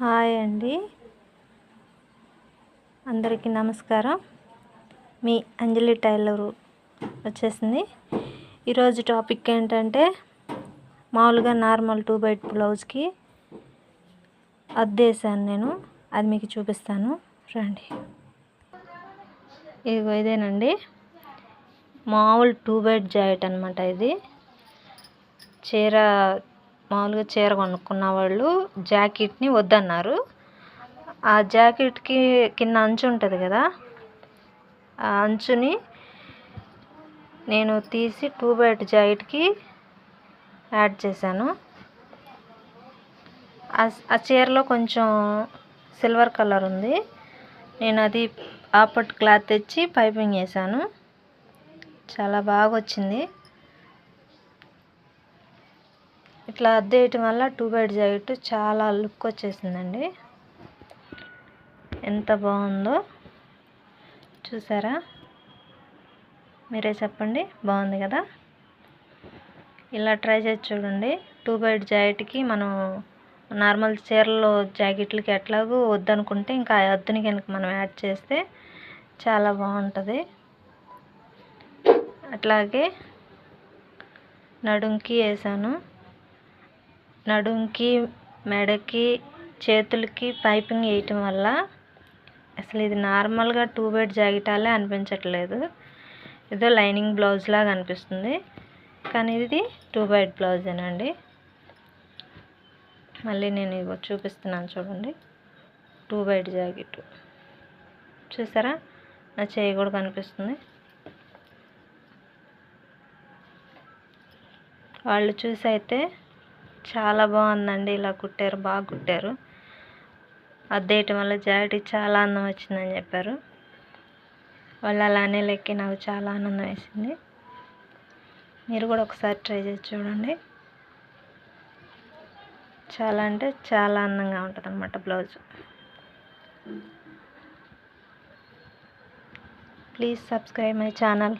Hi అండి. అందరికీ నమస్కారం. మీ అంజలి టైలర్ వచ్చేసింది. ఈరోజు టాపిక్ ఏంటంటే మామూలుగా నార్మల్ టూ బైట్ బ్లౌజ్కి అద్దేశాను నేను. అది మీకు చూపిస్తాను. రండి. ఇదిగో ఇదేనండి. మామూలు టూ బైట్ జాకెట్ అనమాట ఇది. చీర మామూలుగా చీర కొనుక్కున్న వాళ్ళు జాకెట్ని వద్దన్నారు. ఆ జాకెట్కి కింద అంచు ఉంటుంది కదా ఆ అంచుని నేను తీసి టూ బైట్ జాకెట్కి యాడ్ చేశాను. ఆ చీరలో కొంచెం సిల్వర్ కలర్ ఉంది. నేను అది ఆపట్ క్లాత్ తెచ్చి పైపింగ్ వేసాను చాలా బాగా వచ్చింది ఇట్లా అద్దేయటం వల్ల టూ బైట్ జాకెట్ చాలా లుక్ వచ్చేసిందండి. ఎంత బాగుందో చూసారా? మీరే చెప్పండి బాగుంది కదా? ఇలా ట్రై చేసి చూడండి. టూ బైట్ జాకెట్కి మనం నార్మల్ చీరలో జాకెట్లకి ఎట్లాగో వద్దనుకుంటే ఇంకా అద్దుని కనుక మనం యాడ్ చేస్తే చాలా బాగుంటుంది. అట్లాగే నడుంకి వేసాను. నడుంకి మెడకి చేతులకి పైపింగ్ వేయటం వల్ల అసలు ఇది నార్మల్గా టూ బైట్ జాకెటాలే అనిపించట్లేదు. ఏదో లైనింగ్ బ్లౌజ్ లాగా అనిపిస్తుంది. కానీ ఇది టూ బైట్ బ్లౌజేనండి మళ్ళీ నేను ఇగో చూపిస్తున్నాను చూడండి. Two bite jacket. చూసారా? నా చేయి కూడా కనిపిస్తుంది. వాళ్ళు చూసి అయితే చాలా బాగుందండి. ఇలా కుట్టారు బాగా కుట్టారు. అద్దేయటం వల్ల జాకెట్ చాలా అందం వచ్చిందని చెప్పారు. వాళ్ళు అలానే లెక్కి నాకు చాలా ఆనందం వేసింది. మీరు కూడా ఒకసారి ట్రై చేసి చూడండి. చాలా అంటే చాలా అందంగా ఉంటుంది అనమాట blouse. Please subscribe my channel.